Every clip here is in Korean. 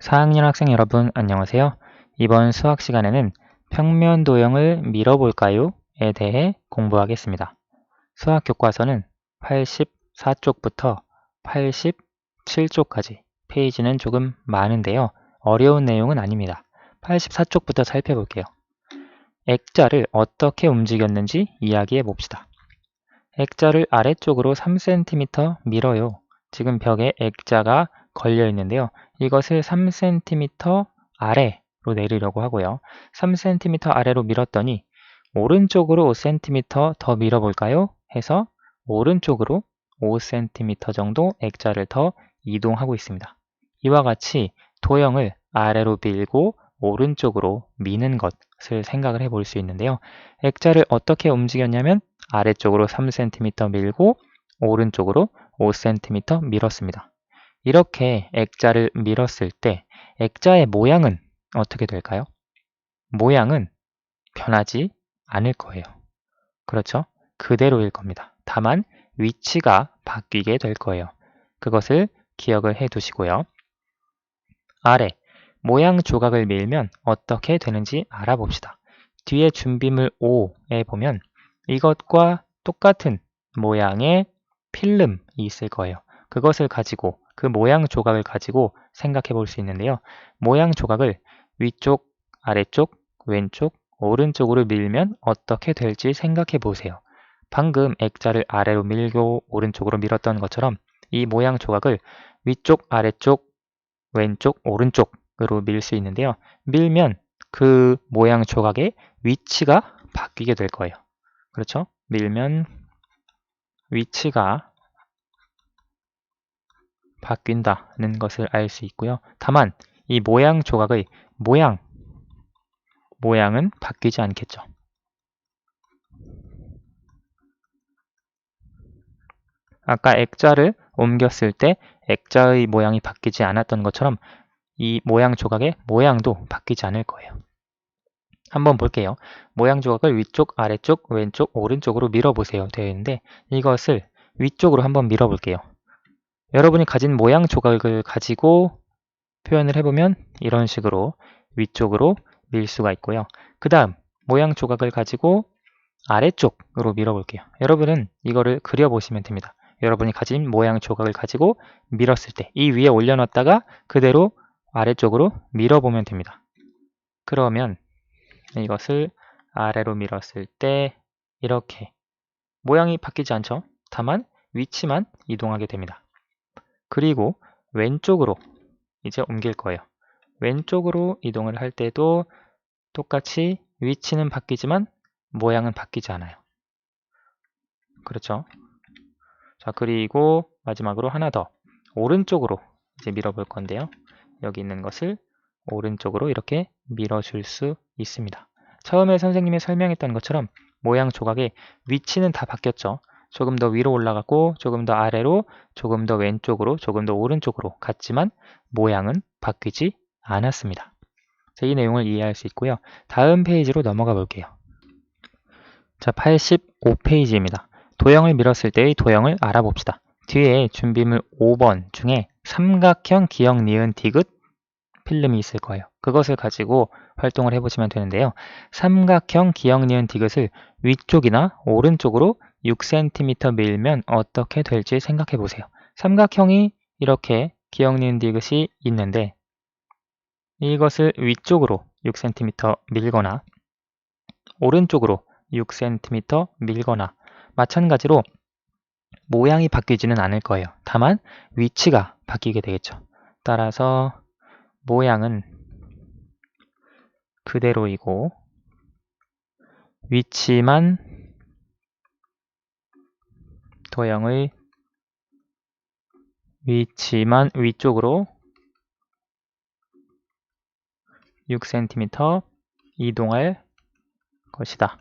4학년 학생 여러분 안녕하세요. 이번 수학 시간에는 평면 도형을 밀어볼까요? 에 대해 공부하겠습니다. 수학 교과서는 84쪽부터 87쪽까지 페이지는 조금 많은데요. 어려운 내용은 아닙니다. 84쪽부터 살펴볼게요. 액자를 어떻게 움직였는지 이야기해 봅시다. 액자를 아래쪽으로 3cm 밀어요. 지금 벽에 액자가 걸려 있는데요. 이것을 3cm 아래로 내리려고 하고요. 3cm 아래로 밀었더니 오른쪽으로 5cm 더 밀어볼까요? 해서 오른쪽으로 5cm 정도 액자를 더 이동하고 있습니다. 이와 같이 도형을 아래로 밀고 오른쪽으로 미는 것을 생각을 해볼 수 있는데요. 액자를 어떻게 움직였냐면 아래쪽으로 3cm 밀고 오른쪽으로 5cm 밀었습니다. 이렇게 액자를 밀었을 때 액자의 모양은 어떻게 될까요? 모양은 변하지 않을 거예요. 그렇죠? 그대로일 겁니다. 다만 위치가 바뀌게 될 거예요. 그것을 기억을 해 두시고요. 아래 모양 조각을 밀면 어떻게 되는지 알아봅시다. 뒤에 준비물 5에 보면 이것과 똑같은 모양의 필름이 있을 거예요. 그것을 가지고 그 모양 조각을 가지고 생각해 볼 수 있는데요. 모양 조각을 위쪽, 아래쪽, 왼쪽, 오른쪽으로 밀면 어떻게 될지 생각해 보세요. 방금 액자를 아래로 밀고 오른쪽으로 밀었던 것처럼 이 모양 조각을 위쪽, 아래쪽, 왼쪽, 오른쪽으로 밀 수 있는데요. 밀면 그 모양 조각의 위치가 바뀌게 될 거예요. 그렇죠? 밀면 위치가 바뀐다는 것을 알 수 있고요. 다만 이 모양 조각의 모양, 모양은 바뀌지 않겠죠. 아까 액자를 옮겼을 때 액자의 모양이 바뀌지 않았던 것처럼 이 모양 조각의 모양도 바뀌지 않을 거예요. 한번 볼게요. 모양 조각을 위쪽, 아래쪽, 왼쪽, 오른쪽으로 밀어보세요. 되어 있는데 이것을 위쪽으로 한번 밀어볼게요. 여러분이 가진 모양 조각을 가지고 표현을 해보면 이런 식으로 위쪽으로 밀 수가 있고요. 그 다음 모양 조각을 가지고 아래쪽으로 밀어볼게요. 여러분은 이거를 그려보시면 됩니다. 여러분이 가진 모양 조각을 가지고 밀었을 때 이 위에 올려놨다가 그대로 아래쪽으로 밀어보면 됩니다. 그러면 이것을 아래로 밀었을 때 이렇게 모양이 바뀌지 않죠? 다만 위치만 이동하게 됩니다. 그리고 왼쪽으로 이제 옮길 거예요. 왼쪽으로 이동을 할 때도 똑같이 위치는 바뀌지만 모양은 바뀌지 않아요. 그렇죠? 자, 그리고 마지막으로 하나 더 오른쪽으로 이제 밀어볼 건데요. 여기 있는 것을 오른쪽으로 이렇게 밀어줄 수 있습니다. 처음에 선생님이 설명했던 것처럼 모양 조각의 위치는 다 바뀌었죠. 조금 더 위로 올라가고 조금 더 아래로 조금 더 왼쪽으로 조금 더 오른쪽으로 갔지만 모양은 바뀌지 않았습니다. 자, 이 내용을 이해할 수 있고요. 다음 페이지로 넘어가 볼게요. 자, 85페이지입니다. 도형을 밀었을 때의 도형을 알아봅시다. 뒤에 준비물 5번 중에 삼각형 기역 니은 디귿 필름이 있을 거예요. 그것을 가지고 활동을 해보시면 되는데요. 삼각형 기역 니은 디귿을 위쪽이나 오른쪽으로 6cm 밀면 어떻게 될지 생각해 보세요. 삼각형이 이렇게 기억니은 디귿이 있는데 이것을 위쪽으로 6cm 밀거나 오른쪽으로 6cm 밀거나 마찬가지로 모양이 바뀌지는 않을 거예요. 다만 위치가 바뀌게 되겠죠. 따라서 모양은 그대로이고 위치만 도형의 위치만 위쪽으로 6cm 이동할 것이다.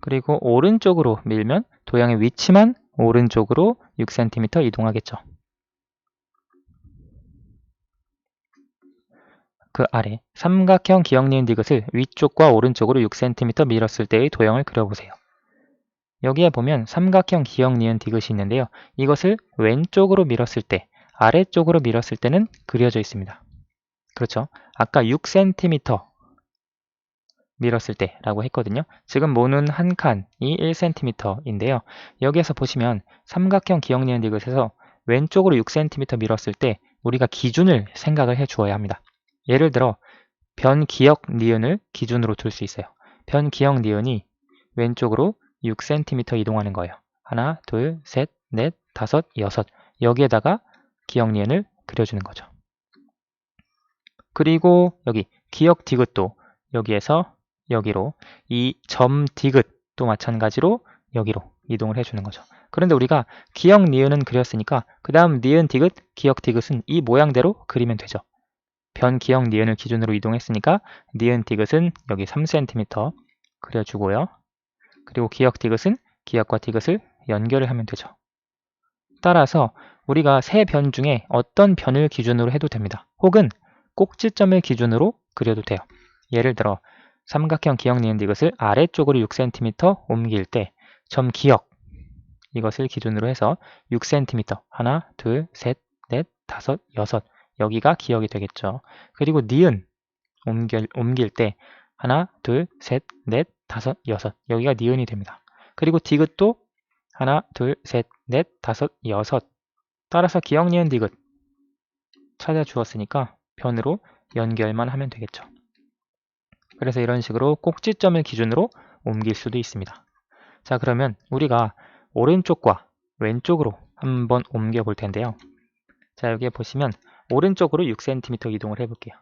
그리고 오른쪽으로 밀면 도형의 위치만 오른쪽으로 6cm 이동하겠죠. 그 아래 삼각형 기역니은 디귿을 위쪽과 오른쪽으로 6cm 밀었을 때의 도형을 그려보세요. 여기에 보면 삼각형 기역 니은 디귿이 있는데요. 이것을 왼쪽으로 밀었을 때 아래쪽으로 밀었을 때는 그려져 있습니다. 그렇죠? 아까 6cm 밀었을 때라고 했거든요. 지금 모는 한 칸이 1cm인데요. 여기에서 보시면 삼각형 기억 니은 디귿에서 왼쪽으로 6cm 밀었을 때 우리가 기준을 생각을 해 주어야 합니다. 예를 들어 변 기억 니은을 기준으로 둘 수 있어요. 변 기억 니은이 왼쪽으로 6cm 이동하는 거예요. 하나, 둘, 셋, 넷, 다섯, 여섯. 여기에다가 기억 니은을 그려주는 거죠. 그리고 여기 기억 디귿도 여기에서 여기로 이 점 디귿도 마찬가지로 여기로 이동을 해주는 거죠. 그런데 우리가 기억 니은은 그렸으니까 그 다음 니은 디귿, 기억 디귿은 이 모양대로 그리면 되죠. 변 기억 니은을 기준으로 이동했으니까 니은 디귿은 여기 3cm 그려주고요. 그리고 기억 디귿은 기억과 디귿을 연결을 하면 되죠. 따라서 우리가 세 변 중에 어떤 변을 기준으로 해도 됩니다. 혹은 꼭지점을 기준으로 그려도 돼요. 예를 들어 삼각형 기억 니은 디귿을 아래쪽으로 6cm 옮길 때 점 기억 이것을 기준으로 해서 6cm 하나, 둘, 셋, 넷, 다섯, 여섯 여기가 기억이 되겠죠. 그리고 니은 옮길, 옮길 때 하나, 둘, 셋, 넷, 다섯, 여섯 여기가 니은이 됩니다. 그리고 디귿도 하나, 둘, 셋, 넷, 다섯, 여섯 따라서 기억 니은 디귿 찾아주었으니까 변으로 연결만 하면 되겠죠. 그래서 이런 식으로 꼭지점을 기준으로 옮길 수도 있습니다. 자 그러면 우리가 오른쪽과 왼쪽으로 한번 옮겨 볼 텐데요. 자 여기에 보시면 오른쪽으로 6cm 이동을 해볼게요.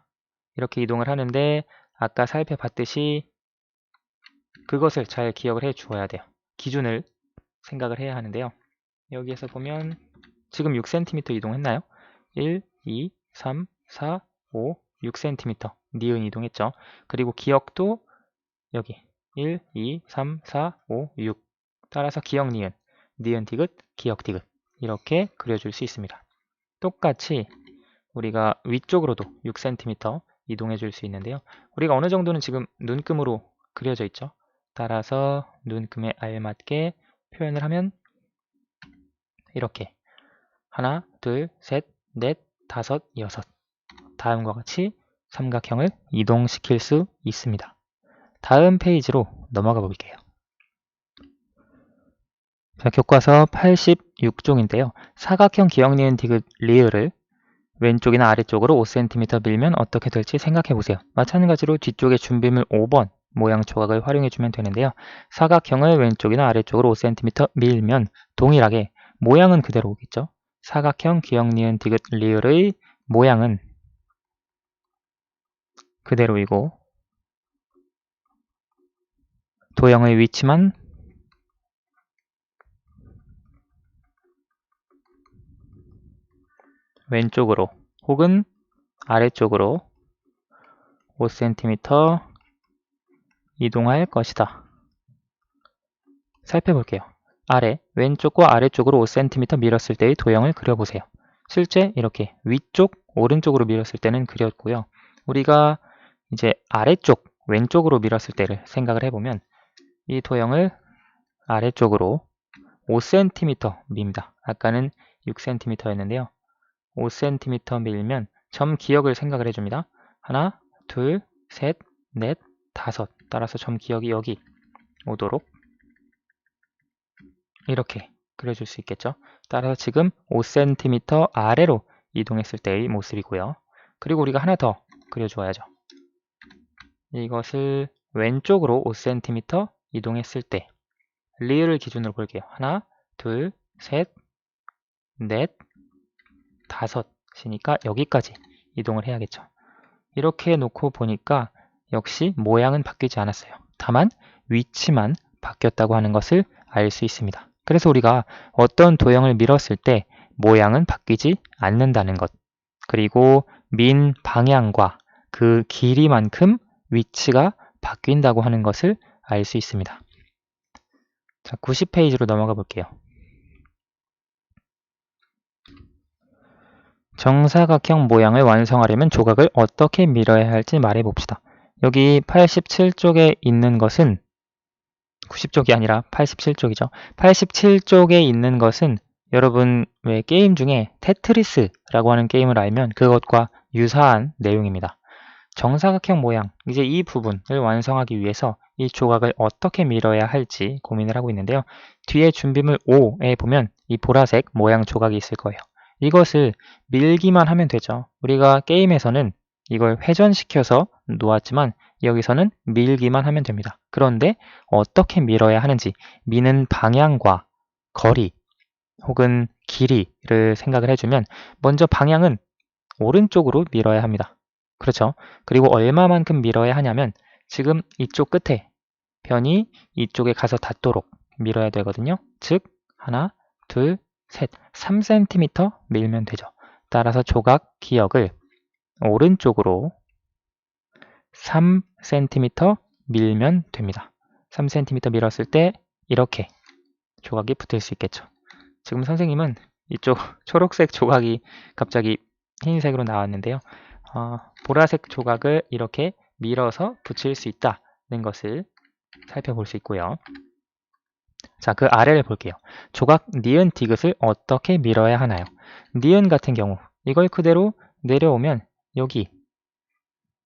이렇게 이동을 하는데 아까 살펴봤듯이 그것을 잘 기억을 해 주어야 돼요. 기준을 생각을 해야 하는데요. 여기에서 보면 지금 6cm 이동했나요? 1, 2, 3, 4, 5, 6cm 니은 이동했죠. 그리고 기억도 여기 1, 2, 3, 4, 5, 6 따라서 기억 니은, 니은 디귿, 기억 디귿 이렇게 그려줄 수 있습니다. 똑같이 우리가 위쪽으로도 6cm 이동해 줄 수 있는데요. 우리가 어느 정도는 지금 눈금으로 그려져 있죠. 따라서 눈금에 알맞게 표현을 하면 이렇게 하나, 둘, 셋, 넷, 다섯, 여섯 다음과 같이 삼각형을 이동시킬 수 있습니다. 다음 페이지로 넘어가 볼게요. 자, 교과서 86종인데요. 사각형 기억 니은 디귿 리을을 왼쪽이나 아래쪽으로 5cm 밀면 어떻게 될지 생각해 보세요. 마찬가지로 뒤쪽에 준비물 5번 모양 조각을 활용해 주면 되는데요. 사각형을 왼쪽이나 아래쪽으로 5cm 밀면 동일하게 모양은 그대로 오겠죠. 사각형 기억 니은 디귿 리을의 모양은 그대로이고 도형의 위치만 왼쪽으로 혹은 아래쪽으로 5cm 이동할 것이다. 살펴볼게요. 아래, 왼쪽과 아래쪽으로 5cm 밀었을 때의 도형을 그려보세요. 실제 이렇게 위쪽, 오른쪽으로 밀었을 때는 그렸고요. 우리가 이제 아래쪽, 왼쪽으로 밀었을 때를 생각을 해보면 이 도형을 아래쪽으로 5cm 밉니다. 아까는 6cm였는데요. 5cm 밀면 점 기억을 생각을 해줍니다. 하나, 둘, 셋, 넷, 다섯. 따라서 점 기억이 여기 오도록 이렇게 그려줄 수 있겠죠. 따라서 지금 5cm 아래로 이동했을 때의 모습이고요. 그리고 우리가 하나 더 그려주어야죠. 이것을 왼쪽으로 5cm 이동했을 때 리을을 기준으로 볼게요. 하나, 둘, 셋, 넷, 다섯이니까 여기까지 이동을 해야겠죠. 이렇게 놓고 보니까 역시 모양은 바뀌지 않았어요. 다만 위치만 바뀌었다고 하는 것을 알 수 있습니다. 그래서 우리가 어떤 도형을 밀었을 때 모양은 바뀌지 않는다는 것 그리고 민 방향과 그 길이만큼 위치가 바뀐다고 하는 것을 알 수 있습니다. 자, 90페이지로 넘어가 볼게요. 정사각형 모양을 완성하려면 조각을 어떻게 밀어야 할지 말해 봅시다. 여기 87쪽에 있는 것은 90쪽이 아니라 87쪽이죠. 87쪽에 있는 것은 여러분 왜 게임 중에 테트리스라고 하는 게임을 알면 그것과 유사한 내용입니다. 정사각형 모양, 이제 이 부분을 완성하기 위해서 이 조각을 어떻게 밀어야 할지 고민을 하고 있는데요. 뒤에 준비물 5에 보면 이 보라색 모양 조각이 있을 거예요. 이것을 밀기만 하면 되죠. 우리가 게임에서는 이걸 회전시켜서 놓았지만 여기서는 밀기만 하면 됩니다. 그런데 어떻게 밀어야 하는지 미는 방향과 거리 혹은 길이를 생각을 해주면 먼저 방향은 오른쪽으로 밀어야 합니다. 그렇죠? 그리고 얼마만큼 밀어야 하냐면 지금 이쪽 끝에 변이 이쪽에 가서 닿도록 밀어야 되거든요. 즉 하나, 둘, 셋, 3cm 밀면 되죠. 따라서 조각 기역을 오른쪽으로 3cm 밀면 됩니다. 3cm 밀었을 때 이렇게 조각이 붙을 수 있겠죠. 지금 선생님은 이쪽 초록색 조각이 갑자기 흰색으로 나왔는데요. 어, 보라색 조각을 이렇게 밀어서 붙일 수 있다는 것을 살펴볼 수 있고요. 자, 그 아래를 볼게요. 조각 니은 디귿을 어떻게 밀어야 하나요? 니은 같은 경우 이걸 그대로 내려오면 여기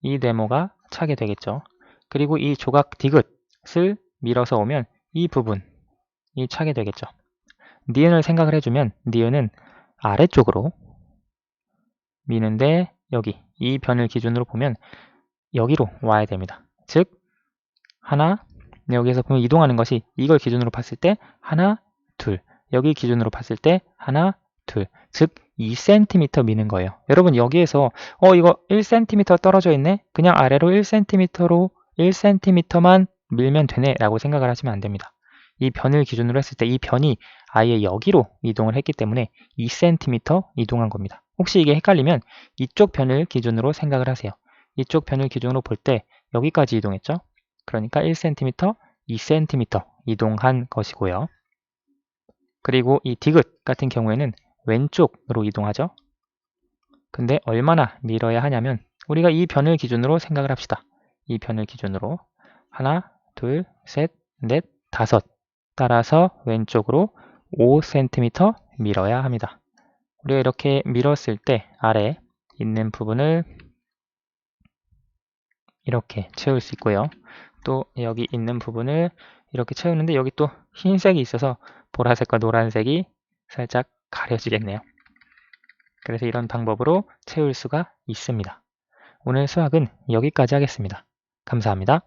이 네모가 차게 되겠죠. 그리고 이 조각 디귿을 밀어서 오면 이 부분이 차게 되겠죠. 니은을 생각을 해주면 니은은 아래쪽으로 미는데 여기 이 변을 기준으로 보면 여기로 와야 됩니다. 즉 하나 여기에서 보면 이동하는 것이 이걸 기준으로 봤을 때 하나 둘 여기 기준으로 봤을 때 하나 둘 즉 2cm 미는 거예요. 여러분 여기에서 어 이거 1cm 떨어져 있네 그냥 아래로 1cm로 1cm만 밀면 되네 라고 생각을 하시면 안 됩니다. 이 변을 기준으로 했을 때 이 변이 아예 여기로 이동을 했기 때문에 2cm 이동한 겁니다. 혹시 이게 헷갈리면 이쪽 변을 기준으로 생각을 하세요. 이쪽 변을 기준으로 볼 때 여기까지 이동했죠? 그러니까 1cm, 2cm 이동한 것이고요. 그리고 이 디귿 같은 경우에는 왼쪽으로 이동하죠. 근데 얼마나 밀어야 하냐면 우리가 이 변을 기준으로 생각을 합시다. 이 변을 기준으로 하나, 둘, 셋, 넷, 다섯 따라서 왼쪽으로 5cm 밀어야 합니다. 우리가 이렇게 밀었을 때 아래 있는 부분을 이렇게 채울 수 있고요. 또 여기 있는 부분을 이렇게 채우는데 여기 또 흰색이 있어서 보라색과 노란색이 살짝 가려지겠네요. 그래서 이런 방법으로 채울 수가 있습니다. 오늘 수학은 여기까지 하겠습니다. 감사합니다.